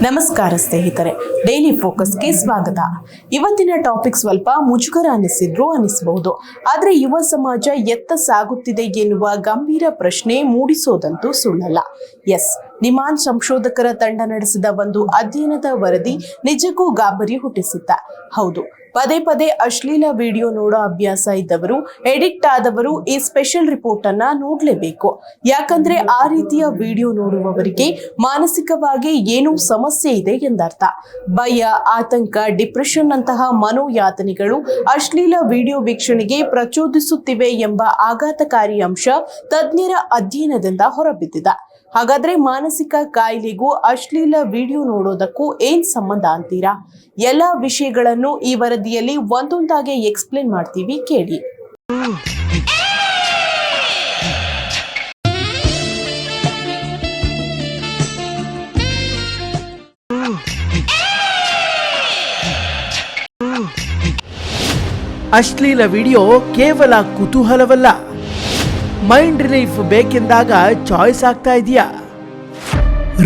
ನಮಸ್ಕಾರ ಸ್ನೇಹಿತರೆ ಡೈಲಿ ಫೋಕಸ್ಗೆ ಸ್ವಾಗತ. ಇವತ್ತಿನ ಟಾಪಿಕ್ ಸ್ವಲ್ಪ ಮುಜುಗರ ಅನಿಸಿದ್ರು ಅನಿಸಬಹುದು. ಆದರೆ ಯುವ ಸಮಾಜ ಎತ್ತ ಸಾಗುತ್ತಿದೆ ಎನ್ನುವ ಗಂಭೀರ ಪ್ರಶ್ನೆ ಮೂಡಿಸೋದಂತೂ ಸುಳ್ಳಲ್ಲ. ಎಸ್ ನಿಮಾನ್ ಸಂಶೋಧಕರ ತಂಡ ನಡೆಸಿದ ಒಂದು ಅಧ್ಯಯನದ ವರದಿ ನಿಜಕ್ಕೂ ಗಾಬರಿ ಹುಟ್ಟಿಸಿತ್ತ. ಹೌದು ಪದೇ ಪದೇ ಅಶ್ಲೀಲ ವಿಡಿಯೋ ನೋಡೋ ಅಭ್ಯಾಸ ಇದ್ದವರು, ಎಡಿಕ್ಟ್ ಆದವರು ಈ ಸ್ಪೆಷಲ್ ರಿಪೋರ್ಟ್ ಅನ್ನ ನೋಡ್ಲೇಬೇಕು. ಯಾಕಂದ್ರೆ ಆ ರೀತಿಯ ವಿಡಿಯೋ ನೋಡುವವರಿಗೆ ಮಾನಸಿಕವಾಗಿ ಏನೋ ಸಮಸ್ಯೆ ಇದೆ ಎಂದರ್ಥ. ಭಯ, ಆತಂಕ, ಡಿಪ್ರೆಷನ್ ಅಂತಹ ಮನೋಯಾತನೆಗಳು ಅಶ್ಲೀಲ ವಿಡಿಯೋ ವೀಕ್ಷಣೆಗೆ ಪ್ರಚೋದಿಸುತ್ತಿವೆ ಎಂಬ ಆಘಾತಕಾರಿ ಅಂಶ ತಜ್ಞರ ಅಧ್ಯಯನದಿಂದ ಹೊರಬಿದ್ದಿದೆ. ಹಾಗಾದ್ರೆ ಮಾನಸಿಕ ಕಾಯಿಲೆಗೂ ಅಶ್ಲೀಲ ವಿಡಿಯೋ ನೋಡೋದಕ್ಕೂ ಏನ್ ಸಂಬಂಧ ಅಂತೀರಾ? ಎಲ್ಲ ವಿಷಯಗಳನ್ನು ಈ ವರದಿಯಲ್ಲಿ ಒಂದೊಂದಾಗಿ ಎಕ್ಸ್ಪ್ಲೇನ್ ಮಾಡ್ತೀವಿ, ಕೇಳಿ. ಅಶ್ಲೀಲ ವಿಡಿಯೋ ಕೇವಲ ಕುತೂಹಲವಲ್ಲ. ಮೈಂಡ್ ರಿಲೀಫ್ ಬೇಕೆಂದಾಗ ಚಾಯ್ಸ್ ಆಗ್ತಾ ಇದೆಯಾ?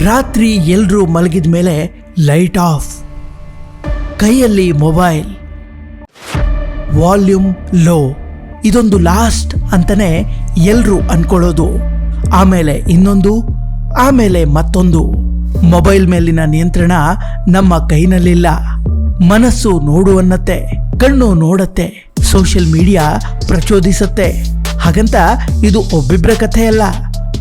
ರಾತ್ರಿ ಎಲ್ಲರೂ ಮಲಗಿದ ಮೇಲೆ ಲೈಟ್ ಆಫ್. ಕೈಯಲ್ಲಿ ಮೊಬೈಲ್. Volume low. ಇದೊಂದು ಲಾಸ್ಟ್ ಅಂತಾನೆ ಎಲ್ಲರೂ ಅನ್ಕೊಳ್ಳೋದು. ಆಮೇಲೆ ಇನ್ನೊಂದು, ಆಮೇಲೆ ಮತ್ತೊಂದು. ಮೊಬೈಲ್ ಮೇಲಿನ ನಿಯಂತ್ರಣ ನಮ್ಮ ಕೈನಲ್ಲಿಲ್ಲ. ಮನಸ್ಸು ನೋಡುವನ್ನತ್ತೆ ಕಣ್ಣು ನೋಡತ್ತೆ, ಸೋಷಿಯಲ್ ಮೀಡಿಯಾ ಪ್ರಚೋದಿಸತ್ತೆ. ಹಾಗಂತ ಇದು ಒಬ್ಬಿಬ್ಬರ ಕಥೆಯಲ್ಲ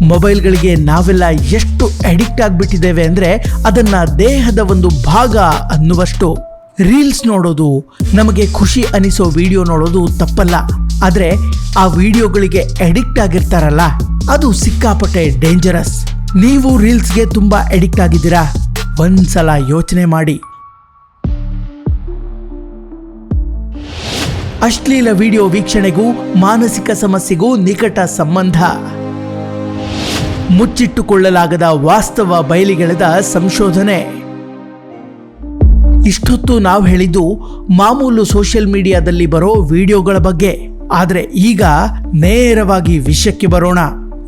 ಮೊಬೈಲ್ಗಳಿಗೆ ನಾವೆಲ್ಲ ಎಷ್ಟು ಅಡಿಕ್ಟ್ ಆಗಿಬಿಟ್ಟಿದ್ದೇವೆ ಅಂದ್ರೆ ಅದನ್ನ ದೇಹದ ಒಂದು ಭಾಗ ಅನ್ನುವಷ್ಟು. ರೀಲ್ಸ್ ನೋಡೋದು, ನಮಗೆ ಖುಷಿ ಅನಿಸೋ ವಿಡಿಯೋ ನೋಡೋದು ತಪ್ಪಲ್ಲ. ಆದರೆ ಆ ವಿಡಿಯೋಗಳಿಗೆ ಅಡಿಕ್ಟ್ ಆಗಿರ್ತಾರಲ್ಲ, ಅದು ಸಿಕ್ಕಾಪಟ್ಟೆ ಡೇಂಜರಸ್ ನೀವು ರೀಲ್ಸ್ಗೆ ತುಂಬ ಅಡಿಕ್ಟ್ ಆಗಿದ್ದೀರಾ? ಒಂದ್ಸಲ ಯೋಚನೆ ಮಾಡಿ. ಅಶ್ಲೀಲ ವಿಡಿಯೋ ವೀಕ್ಷಣೆಗೂ, ಮಾನಸಿಕ ಸಮಸ್ಯೆಗೂ ನಿಕಟ ಸಂಬಂಧ. ಮುಚ್ಚಿಟ್ಟುಕೊಳ್ಳಲಾಗದ ವಾಸ್ತವ ಬಯಲಿಗೆಳೆದ ಸಂಶೋಧನೆ. ಇಷ್ಟೊತ್ತು ನಾವು ಹೇಳಿದ್ದು ಮಾಮೂಲು ಸೋಷಿಯಲ್ ಮೀಡಿಯಾದಲ್ಲಿ ಬರೋ ವಿಡಿಯೋಗಳ ಬಗ್ಗೆ. ಆದರೆ ಈಗ ನೇರವಾಗಿ ವಿಷಯಕ್ಕೆ ಬರೋಣ.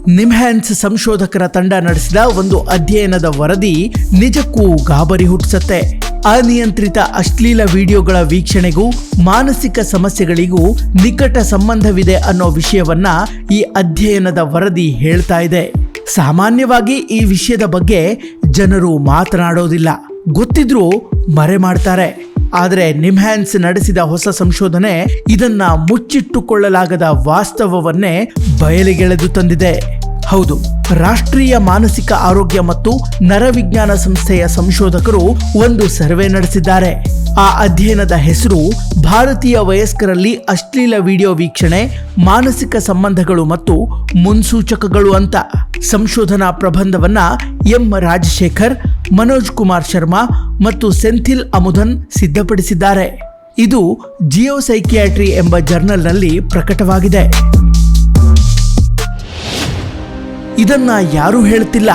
ನಿಮ್ಹ್ಯಾನ್ಸ್ ಸಂಶೋಧಕರ ತಂಡ ನಡೆಸಿದ ಒಂದು ಅಧ್ಯಯನದ ವರದಿ ನಿಜಕ್ಕೂ ಗಾಬರಿ ಹುಟ್ಟಿಸತ್ತೆ. ಅನಿಯಂತ್ರಿತ ಅಶ್ಲೀಲ ವಿಡಿಯೋಗಳ ವೀಕ್ಷಣೆಗೂ ಮಾನಸಿಕ ಸಮಸ್ಯೆಗಳಿಗೂ ನಿಕಟ ಸಂಬಂಧವಿದೆ ಅನ್ನೋ ವಿಷಯವನ್ನ ಈ ಅಧ್ಯಯನದ ವರದಿ ಹೇಳ್ತಾ ಇದೆ. ಸಾಮಾನ್ಯವಾಗಿ ಈ ವಿಷಯದ ಬಗ್ಗೆ ಜನರು ಮಾತನಾಡೋದಿಲ್ಲ. ಗೊತ್ತಿದ್ರೂ ಮರೆ ಮಾಡ್ತಾರೆ. ಆದರೆ ನಿಮ್ಹ್ಯಾನ್ಸ್ ನಡೆಸಿದ ಹೊಸ ಸಂಶೋಧನೆ ಇದನ್ನ ಮುಚ್ಚಿಟ್ಟುಕೊಳ್ಳಲಾಗದ ವಾಸ್ತವವನ್ನೇ ಬಯಲಿಗೆಳೆದು ತಂದಿದೆ. ಹೌದು, ರಾಷ್ಟ್ರೀಯ ಮಾನಸಿಕ ಆರೋಗ್ಯ ಮತ್ತು ನರವಿಜ್ಞಾನ ಸಂಸ್ಥೆಯ ಸಂಶೋಧಕರು ಒಂದು ಸರ್ವೆ ನಡೆಸಿದ್ದಾರೆ. ಆ ಅಧ್ಯಯನದ ಹೆಸರು ಭಾರತೀಯ ವಯಸ್ಕರಲ್ಲಿ ಅಶ್ಲೀಲ ವಿಡಿಯೋ ವೀಕ್ಷಣೆ, ಮಾನಸಿಕ ಸಂಬಂಧಗಳು ಮತ್ತು ಮುನ್ಸೂಚಕಗಳು ಅಂತ. ಸಂಶೋಧನಾ ಪ್ರಬಂಧವನ್ನ ಎಂ ರಾಜಶೇಖರ್, ಮನೋಜ್ ಕುಮಾರ್ ಶರ್ಮಾ ಮತ್ತು ಸೆಂಥಿಲ್ ಅಮುಧನ್ ಸಿದ್ಧಪಡಿಸಿದ್ದಾರೆ. ಇದು ಜಿಯೋ ಸೈಕಿಯಾಟ್ರಿ ಎಂಬ ಜರ್ನಲ್ನಲ್ಲಿ ಪ್ರಕಟವಾಗಿದೆ. ಇದನ್ನ ಯಾರೂ ಹೇಳ್ತಿಲ್ಲ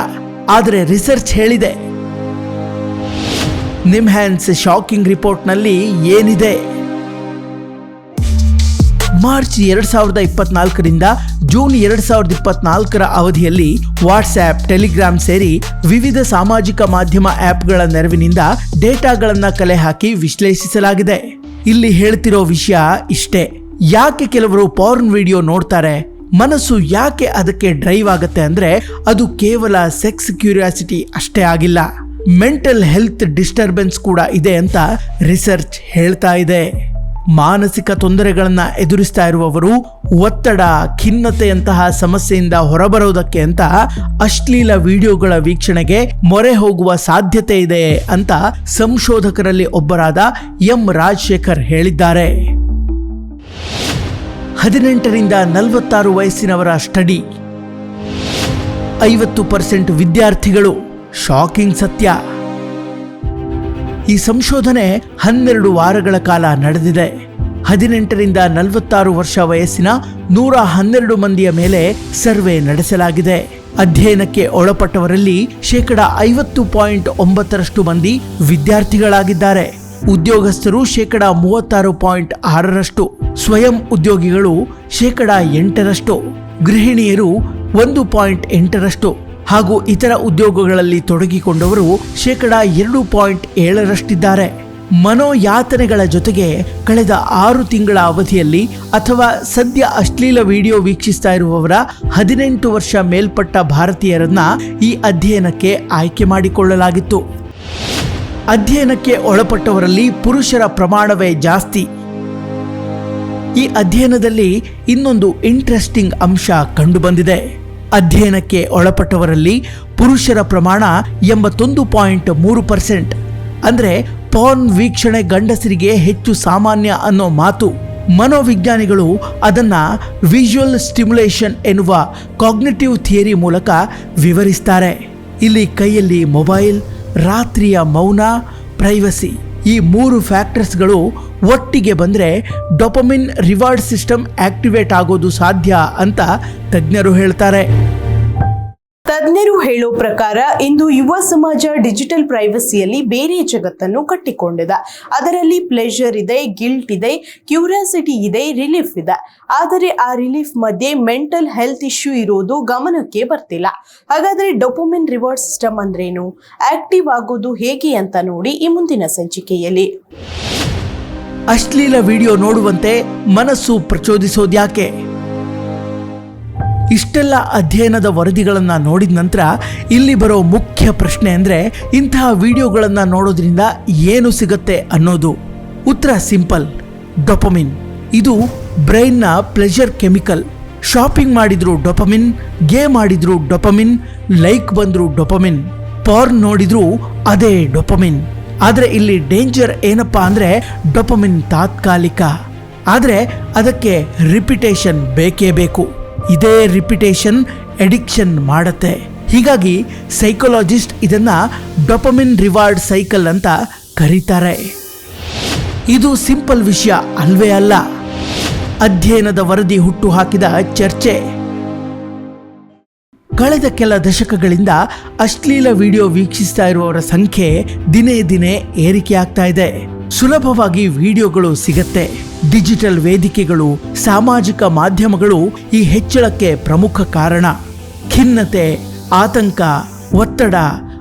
ಆದರೆ ರಿಸರ್ಚ್ ಹೇಳಿದೆ. ನಿಮ್ಹ್ಯಾನ್ಸ್ ಶಾಕಿಂಗ್ ರಿಪೋರ್ಟ್ನಲ್ಲಿ ಏನಿದೆ? ಮಾರ್ಚ್ ಎರಡು ಸಾವಿರದ ಇಪ್ಪತ್ನಾಲ್ಕರಿಂದ ಜೂನ್ ಎರಡು ಸಾವಿರದ ಇಪ್ಪತ್ನಾಲ್ಕರ ಅವಧಿಯಲ್ಲಿ ವಾಟ್ಸ್ಆ್ಯಪ್, ಟೆಲಿಗ್ರಾಮ್ ಸೇರಿ ವಿವಿಧ ಸಾಮಾಜಿಕ ಮಾಧ್ಯಮ ಆ್ಯಪ್ಗಳ ನೆರವಿನಿಂದ ಡೇಟಾಗಳನ್ನು ಕಲೆ ಹಾಕಿ ವಿಶ್ಲೇಷಿಸಲಾಗಿದೆ. ಇಲ್ಲಿ ಹೇಳ್ತಿರೋ ವಿಷಯ ಇಷ್ಟೇ. ಯಾಕೆ ಕೆಲವರು ಪಾರ್ನ್ ವಿಡಿಯೋ ನೋಡ್ತಾರೆ? ಮನಸ್ಸು ಯಾಕೆ ಅದಕ್ಕೆ ಡ್ರೈವ್ ಆಗುತ್ತೆ ಅಂದ್ರೆ ಅದು ಕೇವಲ ಸೆಕ್ಸ್ ಕ್ಯೂರಿಯಾಸಿಟಿ ಅಷ್ಟೇ ಆಗಿಲ್ಲ. ಮೆಂಟಲ್ ಹೆಲ್ತ್ ಡಿಸ್ಟರ್ಬೆನ್ಸ್ ಕೂಡ ಇದೆ ಅಂತ ರಿಸರ್ಚ್ ಹೇಳ್ತಾ ಇದೆ. ಮಾನಸಿಕ ತೊಂದರೆಗಳನ್ನು ಎದುರಿಸ್ತಾ ಇರುವವರು ಒತ್ತಡ, ಖಿನ್ನತೆಯಂತಹ ಸಮಸ್ಯೆಯಿಂದ ಹೊರಬರೋದಕ್ಕೆ ಅಂತ ಅಶ್ಲೀಲ ವಿಡಿಯೋಗಳ ವೀಕ್ಷಣೆಗೆ ಮೊರೆ ಹೋಗುವ ಸಾಧ್ಯತೆ ಇದೆ ಅಂತ ಸಂಶೋಧಕರಲ್ಲಿ ಒಬ್ಬರಾದ ಎಂ ರಾಜಶೇಖರ್ ಹೇಳಿದ್ದಾರೆ. ಹದಿನೆಂಟರಿಂದ ನಲವತ್ತಾರು ವಯಸ್ಸಿನವರ ಸ್ಟಡಿ, ಐವತ್ತು ಪರ್ಸೆಂಟ್ ವಿದ್ಯಾರ್ಥಿಗಳು ಶಾಕಿಂಗ್ ಸತ್ಯ. ಈ ಸಂಶೋಧನೆ ಹನ್ನೆರಡು ವಾರಗಳ ಕಾಲ ನಡೆದಿದೆ. ಹದಿನೆಂಟರಿಂದ ನಲವತ್ತಾರು ವರ್ಷ ವಯಸ್ಸಿನ ನೂರ ಹನ್ನೆರಡು ಮಂದಿಯ ಮೇಲೆ ಸರ್ವೆ ನಡೆಸಲಾಗಿದೆ. ಅಧ್ಯಯನಕ್ಕೆ ಒಳಪಟ್ಟವರಲ್ಲಿ ಶೇಕಡ ಐವತ್ತು ಪಾಯಿಂಟ್ ಒಂಬತ್ತರಷ್ಟು ಮಂದಿ ವಿದ್ಯಾರ್ಥಿಗಳಾಗಿದ್ದಾರೆ. ಉದ್ಯೋಗಸ್ಥರು ಶೇಕಡ ಮೂವತ್ತಾರು ಪಾಯಿಂಟ್ ಆರರಷ್ಟು, ಸ್ವಯಂ ಉದ್ಯೋಗಿಗಳು ಶೇಕಡ ಎಂಟರಷ್ಟು, ಗೃಹಿಣಿಯರು ಒಂದು ಪಾಯಿಂಟ್ ಎಂಟರಷ್ಟು. ಹಾಗೂ ಇತರ ಉದ್ಯೋಗಗಳಲ್ಲಿ ತೊಡಗಿಕೊಂಡವರು ಶೇಕಡ ಎರಡು ಪಾಯಿಂಟ್ ಏಳರಷ್ಟಿದ್ದಾರೆ. ಮನೋಯಾತನೆಗಳ ಜೊತೆಗೆ ಕಳೆದ ಆರು ತಿಂಗಳ ಅವಧಿಯಲ್ಲಿ ಅಥವಾ ಸದ್ಯ ಅಶ್ಲೀಲ ವಿಡಿಯೋ ವೀಕ್ಷಿಸ್ತಾ ಇರುವವರ ಹದಿನೆಂಟು ವರ್ಷ ಮೇಲ್ಪಟ್ಟ ಭಾರತೀಯರನ್ನ ಈ ಅಧ್ಯಯನಕ್ಕೆ ಆಯ್ಕೆ ಮಾಡಿಕೊಳ್ಳಲಾಗಿತ್ತು. ಅಧ್ಯಯನಕ್ಕೆ ಒಳಪಟ್ಟವರಲ್ಲಿ ಪುರುಷರ ಪ್ರಮಾಣವೇ ಜಾಸ್ತಿ. ಈ ಅಧ್ಯಯನದಲ್ಲಿ ಇನ್ನೊಂದು ಇಂಟ್ರೆಸ್ಟಿಂಗ್ ಅಂಶ ಕಂಡುಬಂದಿದೆ. ಅಧ್ಯಯನಕ್ಕೆ ಒಳಪಟ್ಟವರಲ್ಲಿ ಪುರುಷರ ಪ್ರಮಾಣ ಎಂಬತ್ತೊಂದು ಪಾಯಿಂಟ್ ಮೂರು ಪರ್ಸೆಂಟ್. ಅಂದರೆ ಪಾರ್ನ್ ವೀಕ್ಷಣೆ ಗಂಡಸರಿಗೆ ಹೆಚ್ಚು ಸಾಮಾನ್ಯ ಅನ್ನೋ ಮಾತು. ಮನೋವಿಜ್ಞಾನಿಗಳು ಅದನ್ನ ವಿಜುವಲ್ ಸ್ಟಿಮ್ಯುಲೇಷನ್ ಎನ್ನುವ ಕಾಗ್ನಿಟಿವ್ ಥಿಯರಿ ಮೂಲಕ ವಿವರಿಸ್ತಾರೆ. ಇಲ್ಲಿ ಕೈಯಲ್ಲಿ ಮೊಬೈಲ್ ರಾತ್ರಿಯ ಮೌನ ಪ್ರೈವಸಿ ಈ ಮೂರು ಫ್ಯಾಕ್ಟರ್ಸ್ಗಳು ಒಟ್ಟಿಗೆ ಬಂದರೆ ಡೊಪಮಿನ್ ರಿವಾರ್ಡ್ ಸಿಸ್ಟಮ್ ಆಕ್ಟಿವೇಟ್ ಆಗೋದು ಸಾಧ್ಯ ಅಂತ ತಜ್ಞರು ಹೇಳ್ತಾರೆ. ತಜ್ಞರು ಹೇಳೋ ಪ್ರಕಾರ ಇಂದು ಯುವ ಸಮಾಜ ಡಿಜಿಟಲ್ ಪ್ರೈವಸಿಯಲ್ಲಿ ಬೇರೆ ಜಗತ್ತನ್ನು ಕಟ್ಟಿಕೊಂಡಿದೆ. ಅದರಲ್ಲಿ ಪ್ಲೆಷರ್ ಇದೆ ಗಿಲ್ಟ್ ಇದೆ ಕ್ಯೂರಿಯಾಸಿಟಿ ಇದೆ ರಿಲೀಫ್ ಇದೆ. ಆದರೆ ಆ ರಿಲೀಫ್ ಮಧ್ಯೆ ಮೆಂಟಲ್ ಹೆಲ್ತ್ ಇಶ್ಯೂ ಇರೋದು ಗಮನಕ್ಕೆ ಬರ್ತಿಲ್ಲ. ಹಾಗಾದರೆ ಡೊಪೊಮಿನ್ ರಿವಾರ್ಡ್ ಸಿಸ್ಟಮ್ ಅಂದ್ರೇನು? ಆಕ್ಟಿವ್ ಆಗೋದು ಹೇಗೆ ಅಂತ ನೋಡಿ ಈ ಮುಂದಿನ ಸಂಚಿಕೆಯಲ್ಲಿ. ಅಶ್ಲೀಲ ವಿಡಿಯೋ ನೋಡುವಂತೆ ಮನಸ್ಸು ಪ್ರಚೋದಿಸೋದ್ಯಾಕೆ? ಇಷ್ಟೆಲ್ಲ ಅಧ್ಯಯನದ ವರದಿಗಳನ್ನು ನೋಡಿದ ನಂತರ ಇಲ್ಲಿ ಬರೋ ಮುಖ್ಯ ಪ್ರಶ್ನೆ ಅಂದರೆ ಇಂತಹ ವಿಡಿಯೋಗಳನ್ನು ನೋಡೋದ್ರಿಂದ ಏನು ಸಿಗುತ್ತೆ ಅನ್ನೋದು. ಉತ್ತರ ಸಿಂಪಲ್, ಡೊಪಮಿನ್. ಇದು ಬ್ರೈನ್ನ ಪ್ಲೆಷರ್ ಕೆಮಿಕಲ್. ಶಾಪಿಂಗ್ ಮಾಡಿದ್ರು ಡೊಪಮಿನ್, ಗೇಮ್ ಆಡಿದ್ರು ಡೊಪಮಿನ್, ಲೈಕ್ ಬಂದ್ರು ಡೊಪಮಿನ್. ಪಾರ್ನ್ ನೋಡಿದ್ರು ಅದೇ ಡೊಪಮಿನ್. ಆದರೆ ಇಲ್ಲಿ ಡೇಂಜರ್ ಏನಪ್ಪಾ ಅಂದರೆ ಡೊಪಮಿನ್ ತಾತ್ಕಾಲಿಕ. ಆದರೆ ಅದಕ್ಕೆ ರಿಪಿಟೇಷನ್ ಬೇಕೇ ಬೇಕು. ಇದೇ ರಿಪಿಟೇಷನ್ ಎಡಿಕ್ಷನ್ ಮಾಡುತ್ತೆ. ಹೀಗಾಗಿ ಸೈಕಾಲಜಿಸ್ಟ್ ಇದನ್ನು ಡೊಪಮಿನ್ ರಿವಾರ್ಡ್ ಸೈಕಲ್ ಅಂತ ಕರೀತಾರೆ. ಇದು ಸಿಂಪಲ್ ವಿಷಯ ಅಲ್ವೇ ಅಲ್ಲ. ಅಧ್ಯಯನದ ವರದಿ ಹುಟ್ಟು ಹಾಕಿದ ಚರ್ಚೆ. ಕಳೆದ ಕೆಲ ದಶಕಗಳಿಂದ ಅಶ್ಲೀಲ ವಿಡಿಯೋ ವೀಕ್ಷಿಸ್ತಾ ಇರುವವರ ಸಂಖ್ಯೆ ದಿನೇ ದಿನೇ ಏರಿಕೆಯಾಗ್ತಾ ಇದೆ. ಸುಲಭವಾಗಿ ವಿಡಿಯೋಗಳು ಸಿಗತ್ತೆ. ಡಿಜಿಟಲ್ ವೇದಿಕೆಗಳು, ಸಾಮಾಜಿಕ ಮಾಧ್ಯಮಗಳು ಈ ಹೆಚ್ಚಳಕ್ಕೆ ಪ್ರಮುಖ ಕಾರಣ. ಖಿನ್ನತೆ, ಆತಂಕ, ಒತ್ತಡ,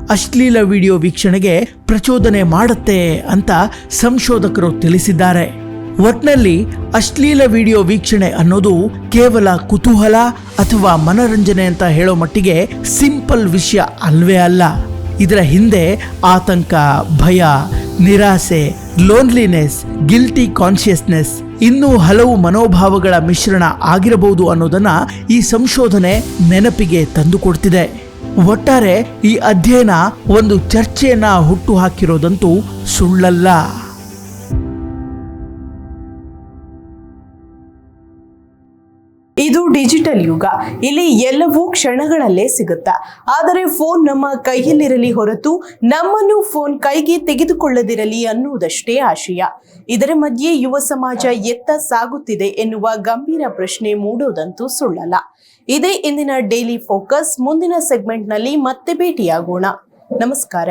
ಅಶ್ಲೀಲ ವಿಡಿಯೋ ವೀಕ್ಷಣೆಗೆ ಪ್ರಚೋದನೆ ಮಾಡುತ್ತೆ ಅಂತ ಸಂಶೋಧಕರು ತಿಳಿಸಿದ್ದಾರೆ. ಒಟ್ನಲ್ಲಿ ಅಶ್ಲೀಲ ವಿಡಿಯೋ ವೀಕ್ಷಣೆ ಅನ್ನೋದು ಕೇವಲ ಕುತೂಹಲ ಅಥವಾ ಮನರಂಜನೆ ಅಂತ ಹೇಳೋ ಮಟ್ಟಿಗೆ ಸಿಂಪಲ್ ವಿಷಯ ಅಲ್ವೇ ಅಲ್ಲ. ಇದರ ಹಿಂದೆ ಆತಂಕ, ಭಯ, ನಿರಾಸೆ ಲೋನ್ಲಿನೆಸ್ ಗಿಲ್ಟಿ ಕಾನ್ಶಿಯಸ್ನೆಸ್ ಇನ್ನೂ ಹಲವು ಮನೋಭಾವಗಳ ಮಿಶ್ರಣ ಆಗಿರಬಹುದು ಅನ್ನೋದನ್ನ ಈ ಸಂಶೋಧನೆ ನೆನಪಿಗೆ ತಂದುಕೊಡ್ತಿದೆ. ಒಟ್ಟಾರೆ ಈ ಅಧ್ಯಯನ ಒಂದು ಚರ್ಚೆಯನ್ನ ಹುಟ್ಟು ಹಾಕಿರೋದಂತೂ ಸುಳ್ಳಲ್ಲ. ಇದು ಡಿಜಿಟಲ್ ಯುಗ. ಇಲ್ಲಿ ಎಲ್ಲವೂ ಕ್ಷಣಗಳಲ್ಲೇ ಸಿಗುತ್ತಾ? ಆದರೆ ಫೋನ್ ನಮ್ಮ ಕೈಯಲ್ಲಿರಲಿ ಹೊರತು ನಮ್ಮನ್ನು ಫೋನ್ ಕೈಗೆ ತೆಗೆದುಕೊಳ್ಳದಿರಲಿ ಅನ್ನುವುದಷ್ಟೇ ಆಶಯ. ಇದರ ಮಧ್ಯೆ ಯುವ ಸಮಾಜ ಎತ್ತ ಸಾಗುತ್ತಿದೆ ಎನ್ನುವ ಗಂಭೀರ ಪ್ರಶ್ನೆ ಮೂಡೋದಂತೂ ಸುಳ್ಳಲ್ಲ. ಇದೇ ಇಂದಿನ ಡೈಲಿ ಫೋಕಸ್ ಮುಂದಿನ ಸೆಗ್ಮೆಂಟ್ನಲ್ಲಿ ಮತ್ತೆ ಭೇಟಿಯಾಗೋಣ. ನಮಸ್ಕಾರ.